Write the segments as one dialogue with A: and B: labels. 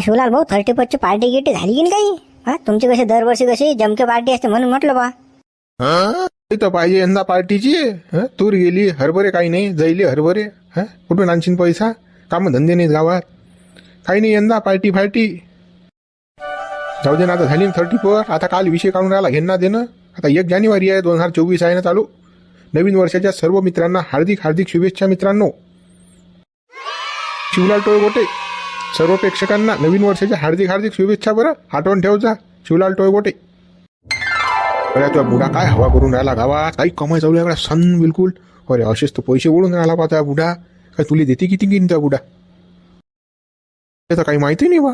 A: शिवलाल भाऊ thirty फर्स्टची party गिटी झाली की नाही काही? हा तुमची कशी दरवर्षी कशी जमके पार्टी असते म्हणून म्हटलं बा.
B: हा? तर पाहिजे यंदा पार्टीची हं? तूर गेली हरभरे काही नाही जैली हरभरे. हा? कुठून आणशीन पैसा? काम धंदे नाहीत गावात. काही नाही यंदा पार्टी फार्टी जाऊ दे ना आता झाली थर्टी फोर आता काल विषय काढून राहिला घेणं देणं. आता एक जानेवारी आहे दोन हजार चोवीस आहे ना चालू. नवीन वर्षाच्या सर्व मित्रांना हार्दिक हार्दिक शुभेच्छा मित्रांनो. शिवलाल टोळगोटे. सर्व प्रेक्षकांना नवीन वर्षाच्या हार्दिक हार्दिक शुभेच्छा बरं. आठवण ठेवचा शिवलाल टोयगोटे अरे तुझा बुडा काय हवा करून राहिला गावात? काही कमाई चालू आहे सन बिलकुल. अरे असेच तो पैसे उडून राहिला बा त्या बुडा. काय तुला देते किती घेईन त्या बुडा? त्याचं काही माहिती नाही बा.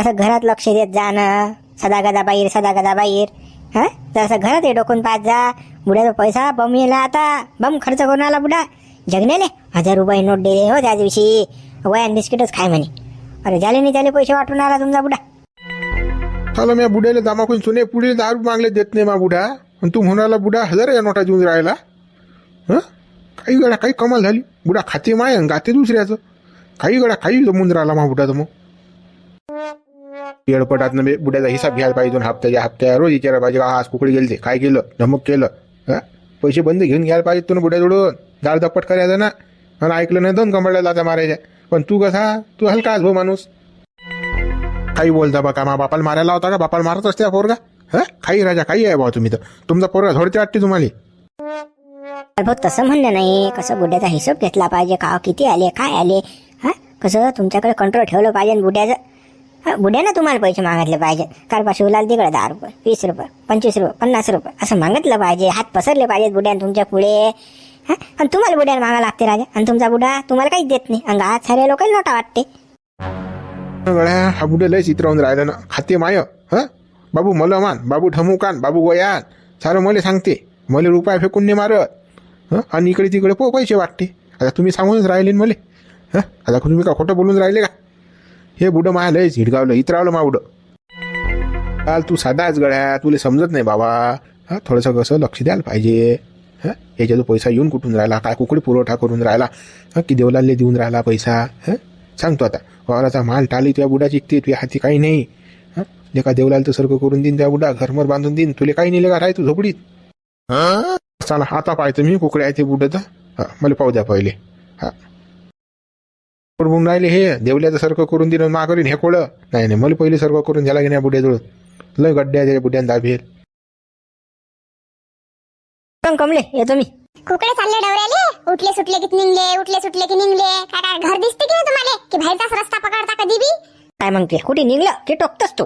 A: असं घरात लक्ष देत जा ना. सदा गदा बाहेर सदा गदा बाहेर हा? जसं घरात हे डोकून पाहत जा. बुड्याचा पैसा बम येला आता. बम खर्च करून आला बुडा. जगण्याले हजार रुपये नोट दिले हो त्या दिवशी. वयान बिस्किटच खाय म्हणे. अरे झाले नाही झाले पैसे वाटून आला तुमचा बुडा
B: चाल म्या बुड्याला दामाकून सुने पुढे दारू मागले देत नाही मा बुडा आणि तू म्हणाला बुडा हजार या नोटा देऊन राहिला. हं? काही वेळा काही कमाल झाली. बुडा खाते माय आणि गाते दुसऱ्याचं. काही वेळा काही जमून राहिला मा बुडा तर मग. येडपटात बे बुड्याचा हिसाब घ्यायला पाहिजे दोन हप्त्याच्या हप्त्या रोज विचारायला पाहिजे का आज कुकडे गेलते काय केलं? धमक केलं? हा? पैसे बंद घेऊन घ्यायला पाहिजे तू बुड्या जोडून दाळ दप्पट करायचं ना. आणि ऐकलं नाही दोन कंबळल्या जाता मारायच्या. पण तू कसा? तू हलका भाऊ माणूस. काही बोलता बा का मा बापाला मारायला होता का? बापाला मारत असते पोरगा? हा? काही राजा काही आहे भाऊ तुम्ही तर. तुमचा पोरगा थोडते वाटते तुम्हाला.
A: भाऊ तसं म्हणणं नाही. कसं बुड्याचा हिशोब घेतला पाहिजे. का किती आले काय आले? हा? कसं तुमच्याकडे कंट्रोल ठेवलं पाहिजे बुड्याचं? हा, बुड्यानं तुम्हाला पैसे मागितले पाहिजे. काल पा तिकडे दहा रुपये वीस रुपये पंचवीस रुपये पन्नास रुपये असं मागितलं पाहिजे. हात पसरले पाहिजेत बुड्यानं तुमच्यापुढे हा? आणि तुम्हाला बुड्याला मागा लागते राजा. आणि तुमचा बुडा तुम्हाला काहीच देत नाही. आणि आज सारे लोकांना नोटा वाटते.
B: गळ्या हा बुड्या लय चित्रावून राहिलं ना. खाते माय हा? बाबू मला मान बाबू ठमुकान बाबू गोयान. सारं मला सांगते. मला रुपाय फेकून नाही मारत. हं? आणि इकडे तिकडे पो पैसे वाटते. आता तुम्ही सांगूनच राहिले मले. हं? आता तुम्ही का खोटं बोलून राहिले का? हे बुडं माया लय झिडगावलं इतरावलं मा बुडं. काल तू साधाच गळ्या तुला समजत नाही बाबा. हा? थोडंसं कसं लक्ष द्यायला पाहिजे. हं? याच्या जो पैसा येऊन कुठून राहिला? काय कुकडी पुरवठा करून राहिला? हा? की देवलाले देऊन राहिला पैसा? हं? सांगतो आता. वावराचा माल टाली तुझ्या बुडाची ते तुझ्या हाती काही नाही. हं? लेका देवलाल तर सर्व करून देईन त्या बुडा घरमर बांधून देईन तुला काही नाही लेका राय तू झोपडीत. हां चला आता पाहतो मी कुकडे आहे ते बुडत हां मला पाहू द्या पहिले. हा. पडून राहिले हे. देवल्याचं सारखं करून दिलं मा करीन हे कोळं. नाही नाही मला पहिले सर्व करून झाला की नाही बुड्याजवळ? लय गड्ड्या त्या बुड्यान दाबेल.
A: पण कमले येतो मी.
C: कुकडे चालले डवऱ्याले. उठले सुटले की निघले उठले सुटले की निघले. काय काय घर दिसते की नाही तुम्हाला? की बाहेरचाच रस्ता पकडता कधी बी?
A: काय म्हणते कुठे निघलं? की टोकतोस तू?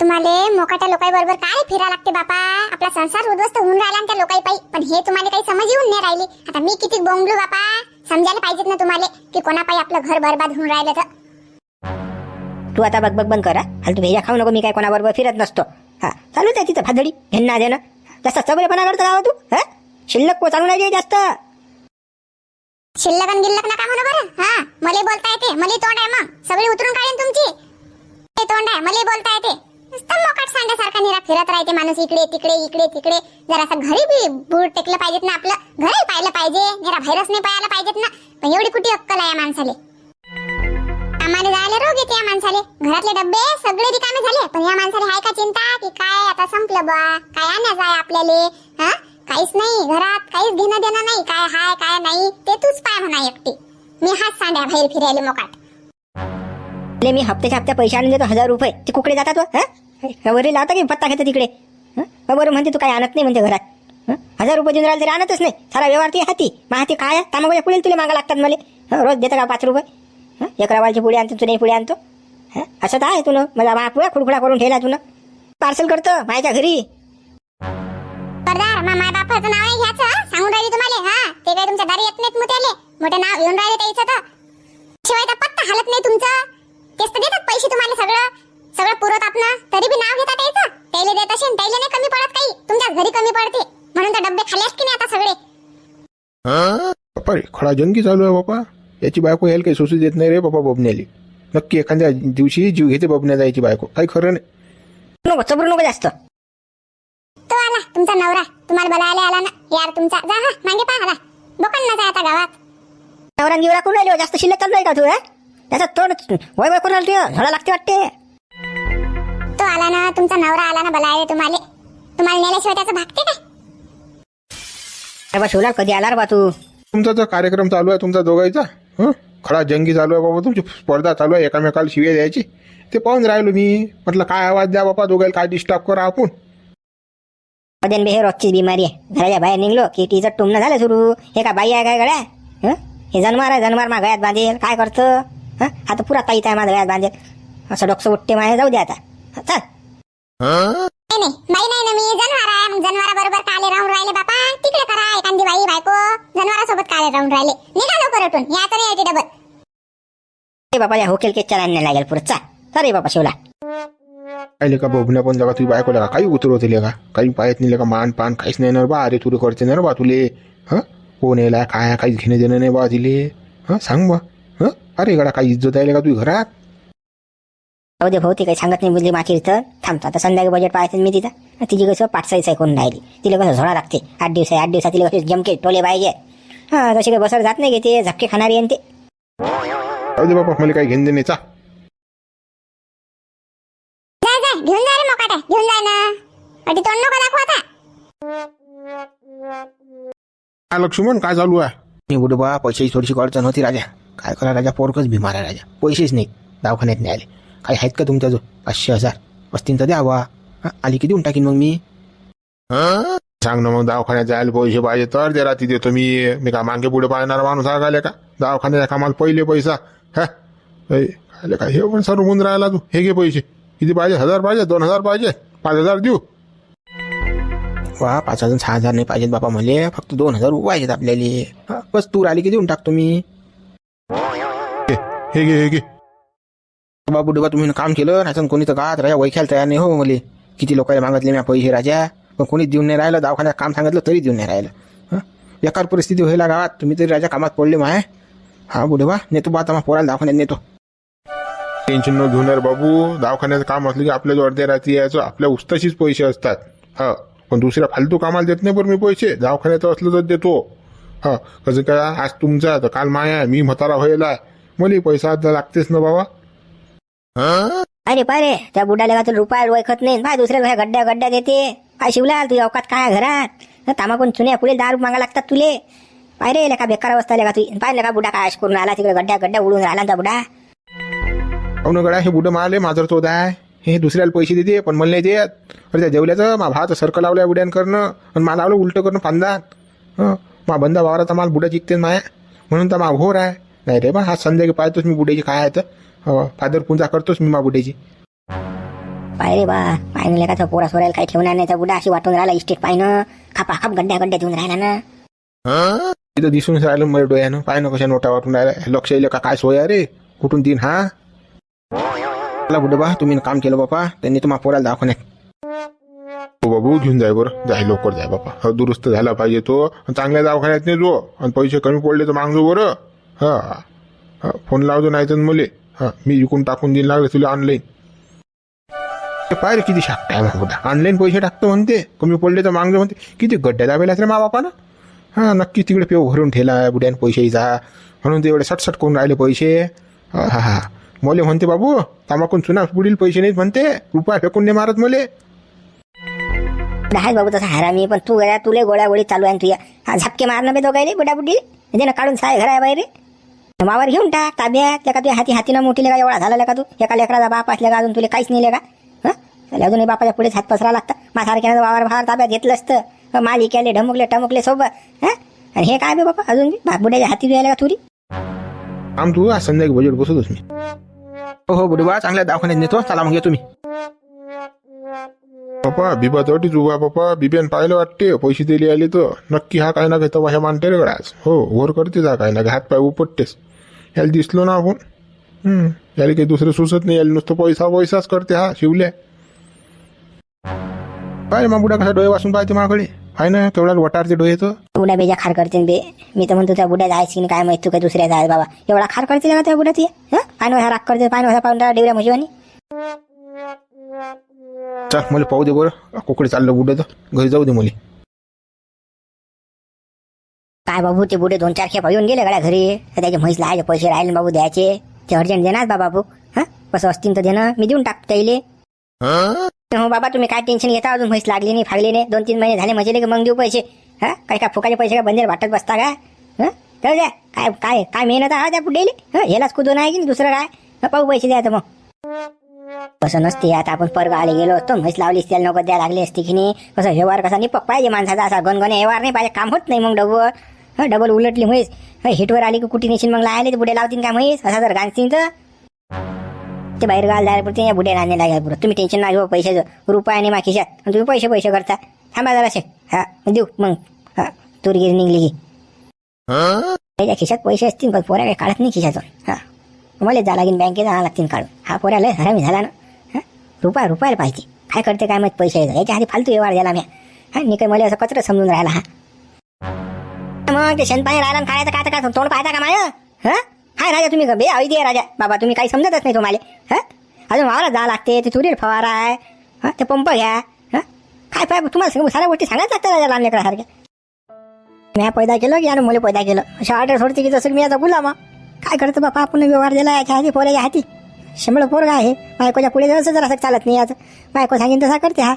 C: तुम्हाला मोकाट्या लोकांबरोबर काय फिरा लागते बापा? आपला संसार उद्ध्वस्त होऊन राहिला आणि त्या लोकाई पायी पण हे तुम्हाला काही समज येऊन नाही राहिली. आता मी किती बोंबलू बापा? समजायला पाहिजेत ना तुम्हाला की कोणापायी आपलं घर बरबाद होऊन राहिलं तर.
A: तू आता बघ बघ बंद करा. फालतू भेजा खाऊ नको मी काय कोणाबरोबर फिरत नसतो. हा चालूच आहे तिथं भादडी घेणं देणं. जास्त सबरेपणा करतो का हो तू? हा? शिल्लक को चालू नाही जास्त.
C: शिल्लक आणि गिल्लक नका म्हणू बरं. हा मला बोलता येते. मला तोंड आहे मग. सगळी उतरून काढेन तुमची. ते तोंड आहे. मला बोलता येते. नुसतं मोकाट सांड्यासारखा निरा फिरत राहते माणूस. इकडे तिकडे इकडे तिकडे. जरासा घरी बी बूट टेकलं पाहिजेत ना आपलं. घरी पाहिलं पाहिजे. निरा बाहेरच नाही पाहायला पाहिजेत ना. पण एवढी कुठे अक्कल आहे माणसाला माणसाले? कामाने जायला रोग येते या माणसाले. घरातले डब्बे सगळे रिकामे झाले. पण या माणसाले हाय का चिंता? की काय आता संपलं बा काय आणायचं आहे आपल्याले? हा? काहीच नाही घरात काहीच घेणं देणं नाही. काय हाय काय नाही ते तूच पाय म्हणा एकटी. मी हाच सांड्या बाहेर फिरायले मोकाट.
A: ले मी हप्त्याच्या हप्त्या पैसे आणून देतो हजार रुपये. ते कुकडे जातात व, वरील लावता की पत्ता घेतो तिकडे हं? बरं म्हणते तू काय आणत नाही म्हणते घरात. हं? हजार रुपये देऊन राहिले तरी आणतच नाही. सारा व्यवहार ती हाती. मग हाती काय तांबाच्या पुढील तुला मागा लागतात मला. हं? रोज देता का पाच रुपये? हं? एक रवाळची पुढे आणतो तुला पुढे आणतो. हं? असं तर आहे तुला मला पुढे खुडखुडा करून ठेवला तुला पार्सल करतो माझ्या घरी.
C: सरदार मा माय बापाचं नाव आहे घ्यायचं हं? सांगून राहिली तुम्हाला हा? ते काय तुमच्या दारी येत नाहीत मोठ्याले मोठे नाव येऊन राहिले त्याचं तर. शिवाय तर पत्ता हालत नाही तुमचं. तेच तर देतात पैसे तुम्हाला सगळं. सगळं तरी बी नाव त्याला देत असेल त्याला नाही कमी पडत काही. तुमच्या घरी कमी पडते. म्हणून तर डब्बे नाही आता सगळे.
B: बापा रे खडा जंगी चालू आहे बापा. याची बायको यायला काही सोसू देत नाही रे बाबा बबण्याली नक्की एखाद्या दिवशी जीव घेते बबण्या जायची बायको. काही खरं नाही.
A: नको चबरू नको जास्त.
C: तो आला तुमचा नवरा. तुम्हाला बोलायला आला ना? यार तुमचा. जा हा मागे पहा आला बोकन ना जा आता गावात.
A: नवरा गिवरा करून राहिलो जास्त शिल्लक चालू आहे का तू हं? त्याचा तोंड वय वय करून राहिलं ते झोडा लागते वाटते.
C: तो आला ना तुमचा नवरा आला ना बोलायला तुम्हाला. तुम्हाला नेल्याशिवाय त्याचं भागते काय?
A: अरे बा शिवला कधी आला रे बा तू?
B: तुमचा जो कार्यक्रम चालू आहे तुमचा दोघांचा हं? खडा जंगी चालू आहे बाबा तुमची स्पर्धा चालू आहे एकामेकाला शिव्या द्यायची. ते पाहून राहिलो मी. म्हटलं काय आवाज द्या बाबा दोघांना काय डिस्टर्ब करा आपण.
A: कधी बे हे रोजची बिमारी आहे. घराच्या बाहेर निघलो की टीचं टुमणं झालं सुरू. हे का बाई आहे काय गड्या? हं? हे जन्मार आहे जन्मार मा गळ्यात बांधेल. काय करतं? हं? आता पुरा ताईत आहे माझ्या गळ्यात बांधेल. असं डोकं उठते माहे जाऊ दे आता. हं, चल
C: नाही नाही बाई नाही ना मी जनावर आहे. मग जनावरा बरोबर काले राहून राहिले बापा. तिकडे करा एखादी बाई बायको. जनावरासोबत काले राहून राहिले. निघा लवकर उठून. याचं नाही यायची डबल.
A: ए बाबा या होकेल केच्या लाईन लागेल पुरं चाल. चल रे बाबा शिवला.
B: काय का पण जागा तुझी बायको का काही उतरवते का काही पायत नाही का मान पान काहीच नाही ना बा. अरे तुला करते ना रे बा तुले. हं? कोण यायला? काय काहीच घेणं देणं नाही बा तिले. हं? सांग बा. हं? अरे गडा काही इज्जत आहे का तुझी घरात?
A: जाऊ दे भाऊ ती काही सांगत नाही बुजली माखी इथं थांबतो. आता संध्याकाळी बजेट पाहायचं मी तिथं. तिची कसं पाठसाईच आहे कोण राहिली. तिला कसं झोडा लागते. आठ दिवस आहे आठ दिवसात तिला कसे जमके टोले पाहिजे. हा तशी काही बसर जात नाही घेते झपके खाणारी आहे न ते.
B: जाऊ दे बाबा मला काही घेणं देणे चा.
C: जा जा घेऊन जा रे मोकाट. घेऊन जा ना. अटी तोंड नको दाखवा आता.
B: काय लक्ष्मण काय चालू आहे?
D: मी बुडे बा पैशाची थोडीशी अडचण होती राजा. काय करा राजा? पोरकच बिमार आहे राजा. पैसेच नाही. दवाखान्यात नाही आले. काही आहेत का तुमच्या जो पाचशे हजार. तर द्यावा. हं, आली की देऊन टाकीन मग मी.
B: हं? सांग ना मग दवाखान्यात जायला पैसे पाहिजे तर ते रात्री देतो मी. मी का मागे पुढे पाहणार माणूस आगाले का? दवाखान्याच्या कामाला पहिले पैसा. हा? काय का? हे पण सर्व गुण राहिला तू. हे घे पैसे. किती पाहिजे? हजार पाहिजे? दोन हजार पाहिजे? पाच हजार देऊ.
D: वा पाच हजार सहा हजार नाही पाहिजेत बाबा मले. फक्त दोन हजार पाहिजेत आपल्याला. बस तूर आली की देऊन टाकतो मी.
B: हे हे घे हे घे.
D: बाबू बुडे बा तुम्ही काम केलं नाही कोणी तर गात राजा वैख्याला तयार नाही हो मले किती लोकांना मागितले मी पैसे राजा. पण कोणी देऊन नाही राहिलं दवाखान्यात काम सांगितलं तरी देऊन नाही राहिलं. हां? बेकार परिस्थिती व्हायला गावात. तुम्ही तरी राजा कामात पडले माय. हा बुडे बा नेतो बा आता मग पोराला दवाखान्यात नेतो.
B: टेन्शन न घेऊन रे बाबू. दवाखान्याचं काम असलं की आपल्या जो अर्ध्या रात्री यायचं आपल्या उस्ताशीच पैसे असतात. हा पण दुसऱ्या फालतू कामाला देत नाही बरं मी पैसे. दवाखान्याचं असलं तर देतो. हा कसं काय? आज तुमचा तर काल माया मी म्हातारा व्हायला मला पैसा आता लागतेच ना बाबा?
A: अरे पाय त्या बुडाला का रुपया ओळखत नाही. पाय दुसऱ्या घ्या गड्ड्या गड्ड्या देते. पाय शिवला तुझ्या अवकात काय घरात? तामाकून चुन्या पुढे दारू मागा लागतात तुले. पाय रे लेका बेकार अवस्था लेका तू पाय लेका बुडा काय करून राहिला तिकडे गड्ड्या गड्ड्या उडून राहिला त्या बुडा.
B: पाहून गड्या हे बुडं मारले माझर तो आहे हे दुसऱ्याला पैसे देते पण मला नाही देत. अरे त्या जेवल्याचं मा भात सर्कल लावल्या बुड्यान करणं. आणि मला लावलं उलटं करणं फांदात. हं? मा बंदा वावराचा माल बुडा जिंकते माया. म्हणून तर मा घोर आहे. नाही रे बा हा संध्याकाळी पाहतोच मी बुड्याची काय आहे तर. फादर पूजा करतोच मी मा बुड्याची
A: पाय रे बा पाय नाही लेका पोरा सोरायला काही ठेवणार नाही त्या बुडा अशी वाटून राहिला इस्टेट पायनं खापा खाप गड्ड्या गड्ड्या देऊन राहिला ना.
B: तिथं दिसूनच राहिलं मला डोळ्यानं. पाय ना कशा नोटा वाटून राहिल्या. लक्ष येईल का काय सोय आहे रे? कुठून तीन हा?
D: चला बुडे बा तुम्ही काम केलं बापा. त्यांनी तुम्हाला पोराला दवाखान्यात
B: हो बाबू घेऊन जाय बरं. जाय लवकर जाय बापा. हा दुरुस्त झाला पाहिजे तो. आणि चांगल्या दवाखान्यात नाही जो आणि पैसे कमी पडले तर मागजो बरं. हा. हा फोन लावतो नाही तर मुले. हां मी विकून टाकून देईन लागले तुला ऑनलाईन पाय रे किती शाक आहे होता. ऑनलाईन पैसे टाकतो म्हणते कमी पडले तर मागतो म्हणते. किती गड्ड्या दाबेलाच रे मा बापानं हां नक्की तिकडे पेव भरून ठेला बुड्यान पैसे जा. म्हणून ते एवढे सटसट करून राहिले पैसे. हा हा मले म्हणते बाबू तामाकून चुना पुढील पैसे नाहीत म्हणते. रुपया फेकून नाही मारत मले.
A: आहे बाबू तसा हरामी पण तू गळ्या तुले गोळ्या गोळी चालू आहे ना तुझ्या हा झपके मारणं बे दोघायले बुडा बुडी म्हणजे ना काढून साय घरा बाहेर. मावर घेऊन टाक ताब्यात लेका तुझ्या हाती हातीनं मोठी लेका एवढा झाला का तू? एका लेकराचा बाप असल्या का अजून तुला काहीच नाही लेका हं? त्याला अजूनही बापाच्या पुढेच हात पसरा लागतं. माझ्यासारख्यानं वावर भावर ताब्यात घेतलं असतं. मालिक आले ढमुकले टमुकले सोबत. हं? आणि हे काय बे बापा? अजून बी? बापुड्याच्या हाती द्यायला का तुरी?
B: आम तू आज संध्याकाळी बजेट बसवतोस मी.
D: हो हो बुडे बा चांगल्या दवाखान्यात नेतो. चला मग मी.
B: पप्पा बिबा तोटीच उभा पप्पा बिब्यान पाहिलं वाटते. पैसे दिले आले तर. नक्की हा काय ना काय तर ह्या मानते रे गडाच हो वर करते जा काय ना हात पाय उपटतेस. याला दिसलो ना आपण. याला काही दुसरं सुचत नाही. याला नुसतं पैसा पैसाच करते हा शिवल्या काय मा बुडा कसा डोळे वाचून पाहते माकडे आहे ना केवढा वटारते डोळे तर.
A: बुड्या बेजा खार करते बे. मी तर म्हणतो त्या बुड्या जायची की नाही काय माहिती तू काय दुसऱ्या जाय बाबा. एवढा खार करते का त्या बुड्या ती? हं? पाणी ह्या राग करते पाणी ह्या पाहून डेवऱ्या म्हशीवानी.
D: चल मला पाहू दे बरं. कोकडे चाललं बुडे तर. घरी जाऊ दे मुली.
A: काय बाबू ते बुडे दोन चार खेप येऊन गेले गड्या घरी. त्याचे म्हैस लायचे पैसे राहिले बाबू द्यायचे. ते अर्जंट देणार बा बाबू. हा? कसं असतील तर देणं. मी देऊन टाकतो त्याईले हो? बाबा तुम्ही काय टेन्शन घेता? अजून म्हैस लागली नाही फागली नाही दोन तीन महिने झाले मजेले की मग देऊ पैसे. हा? काय काय फुकाचे पैसे काय बंदर वाटत बसता का? हं? द्या. काय काय काय मेहनत आहे त्या पुढे हेलाच कुदून आहे की नाही दुसरं काय? हं, पाहू पैसे द्यायचं मग. कसं नसते आता आपण परगा आले गेलो असतो. म्हैस लावली त्याला नको द्या लागली असती की नाही? कसं व्यवहार कसा निपक पाहिजे माणसाचा असा गणगणे व्यवहार नाही पाहिजे. काम होत नाही मग डबल हं, डबल उलटली म्हैस. हिटवर आली की कुठे नेशील मग लायले पुढे लावतील का म्हैस? असा जर गांजतील तर. ते बाहेर गाल जायला पुरते या बुड्या नाणे लागेल पुरं तुम्ही टेन्शन नाही घेऊ पैशाचं रुपयाने मा खिशात आणि तुम्ही पैसे पैसे करता. थांबा जराशे हा देऊ मग. हा तुरगीर निघली की. त्याच्या खिशात पैसे असतील पण पोऱ्या काही काढत नाही खिशातून. हा मला जा लागेल बँकेत आणा लागतील काढून. हा पोऱ्या लय हरामी झाला ना. हा रुपया रुपयाला पाहिजे. काय करते काय माहीत पैसे याच्या आधी फालतू व्यवहार झाला मी हा मी काही मला असं कचरं समजून राहिला हा. मग ते शेणपाणी राहिला आणि खायचं काय काय तोंड पाहता का माय? हा? हाय राजा तुम्ही बे आई दे राजा. बाबा तुम्ही काही समजतच नाही तुम्हाला. हा? अजून वावरात जावं लागते ते तुरीर फवारा आहे. हा? ते पंप घ्या. हा? काय पाय तुम्हाला साऱ्या गोष्टी सांगायच लागतात राजा लहान लेकरासारख्या. मी पैदा केलं की यानं मुले पैदा केलं? अशा ऑर्डर सोडते की जसं की मी आता गुलाम काय करतो बापा आपण व्यवहार दिला याच्या हाती पोऱ्याच्या हाती. शंभर पोरगा आहे. बायकोच्या पुढे जसं जरा चालत नाही याचं. बायको सांगेन तसा करते हा.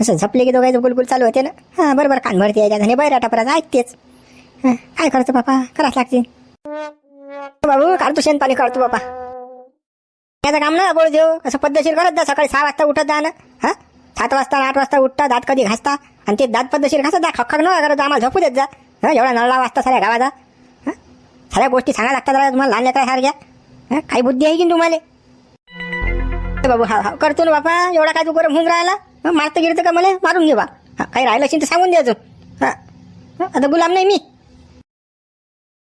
A: असं झपले की दोघांचं गुलगुल चालू होते ना. हां बरोबर कान भरते याच्या धने बैरा टपराचं ऐकतेच. हं, काय करतो बापा? करावंच लागते बाबू काढतो शेण पाणी काढतो बापा. याचं काम ना बोल देऊ. असं पद्धतशीर करत जा सकाळी सहा वाजता उठत जा ना. हा? सात वाजता आठ वाजता उठता दात कधी घासता? आणि ते दात पद्धतशीर घासत जा खक्खक न करत जा, आम्हाला झोपू देत जा. हा एवढा नळला वाजता साऱ्या गावाचा. हा? साऱ्या गोष्टी सांगा लागतात जरा तुम्हाला लहान लेकरासारख्या हा काही बुद्धी आहे की नाही तुम्हाला? ए बाबू हा हा करतो ना बापा. एवढा काय तू गरम होऊन राहिला? हं, मारतं गिरतं का मला? मारून घे बा. हा काही राहिलं असेल तर सांगून द्यायचं हा हा, आता गुलाम नाही मी.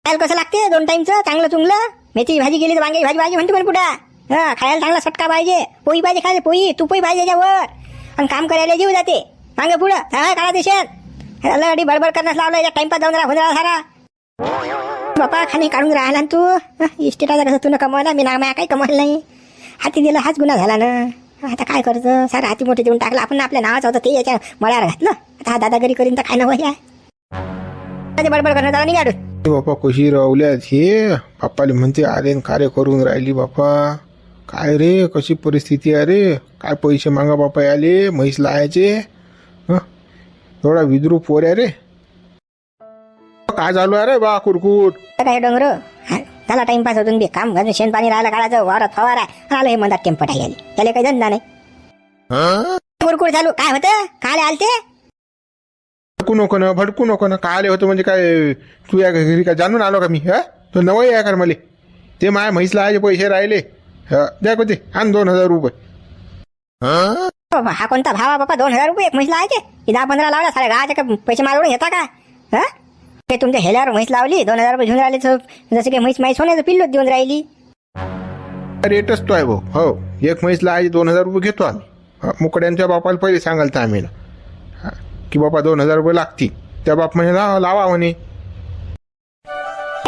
A: खायला कसं लागते? दोन टाईमचं चांगलं चुंगलं. मेथीची भाजी केली तर वांग्याची भाजी भाजी म्हणते मला पुढं हा खायला चांगला सटका पाहिजे. पोळी पाहिजे खायला पोळी. तुपही पाहिजे त्याच्यावर आणि काम करायला जीव जाते. मागे पुढं. हा काढा देशात लढी बडबड करण्यास लावलं याच्या टाइमपास जाऊन राहा होऊन सारा. बापा खाली काढून राहिला ना तू. इस्टेटाचा कसं तू कमवला? मी ना काही कमवलं नाही. हाती दिला हाच गुन्हा झाला ना. आता काय करायचं सारं हाती मोठे देऊन टाकलं. आपण आपल्या नावाचं होतं ते याच्या मळ्यावर घातलं. आता हा दादागिरी करीन तर काय नवं आहे? बडबड करणं जरा निघाडून.
B: बापा कशी रावल्यात हे? बाप्पाले म्हणते न कार्य करून राहिली बापा. काय रे? कशी परिस्थिती आहे रे? काय पैसे मागा बापा आले म्हैस लायाचे हं? एवढा विद्रूप पोर आहे रे. काय चालू आहे रे बा कुरकुर?
A: तर काय डोंगर? झाला टाइमपास होतून बी. काम घालून शेण पाणी राहिलं काढायचं. वावरात फवारा. आलं हे म्हणतात टेम्पट आली त्याला काही धंदा नाही. कुरकुर चालू. काय होतं? काल आलते?
B: भडकू नको ना भडकू नको ना. काय आले होतं म्हणजे काय तू या घरी काय जाणून आलो का मी? हा? तो नवं आहे कर मले? ते माया म्हैस लायाचे पैसे राहिले. हं, द्या का ते आण दोन हजार रुपये.
A: हा? कोणता भावा बापा दोन हजार रुपये म्हैस लावायचे की दहा पंधरा लावला सारे गावाचे का पैसे मारून घेता का? हा? ते तुमच्या हेल्यावर म्हैस लावली दोन हजार रुपये घेऊन राहिले जसं की म्हैस माहीत सोन्याचं पिल्लोच देऊन राहिली.
B: रेटच तो आहे भाऊ. हो एक म्हैस लायाचे दोन हजार रुपये घेतो आम्ही. मुकड्यांच्या बापाला पहिले सांगाल तर आम्ही की बापा दोन हजार रुपये लागतील. त्या बाप म्हणे लावा लावा म्हणे.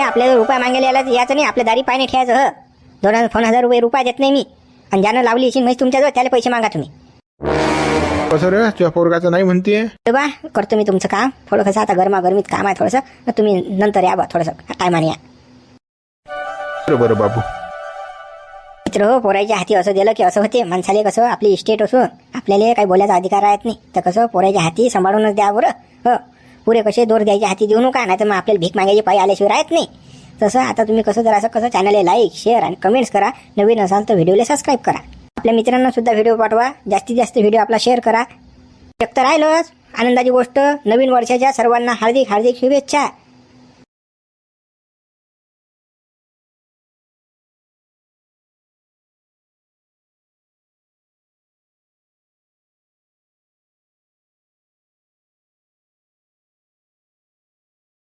A: आपल्याला रुपये मागायला यायला याचं नाही आपल्या दारी पाणी ठेवायचं ह. दोन हजार दोन हजार रुपये रुपये देत नाही मी. आणि ज्यानं लावली अशी म्हैस तुमच्याजवळ त्याला पैसे मागा तुम्ही.
B: कसं रे? तुझ्या पोरगाचं नाही म्हणते.
A: बा करतो मी तुमचं काम. थोडं कसं आता गरमागरमीत काम आहे थोडंसं. तुम्ही नंतर या बा थोडंसं. टायमाने या.
B: बरं बरं बाबू.
A: मित्र हो पोराच्या हाती असं दिलं की असं होते. माणसाले कसं आपली इस्टेट असून आपल्याला काही बोलायचा अधिकार राहत नाही. तर कसं पोरायच्या हाती सांभाळूनच द्या बरं. हो. पुरे कसे दोर द्यायच्या हाती देऊ नका नाही तर मग आपल्याला भीक मागायची पाय आल्याशिवाय राहत नाही. तसं आता तुम्ही कसं जर असं कसं चॅनलला लाईक शेअर आणि कमेंट्स करा. नवीन असाल तर व्हिडिओला सबस्क्राईब करा. आपल्या मित्रांना सुद्धा व्हिडिओ पाठवा. जास्तीत जास्त व्हिडिओ आपला शेअर करा. एक तर राहिलंच. आनंदाची गोष्ट. नवीन वर्षाच्या सर्वांना हार्दिक हार्दिक शुभेच्छा.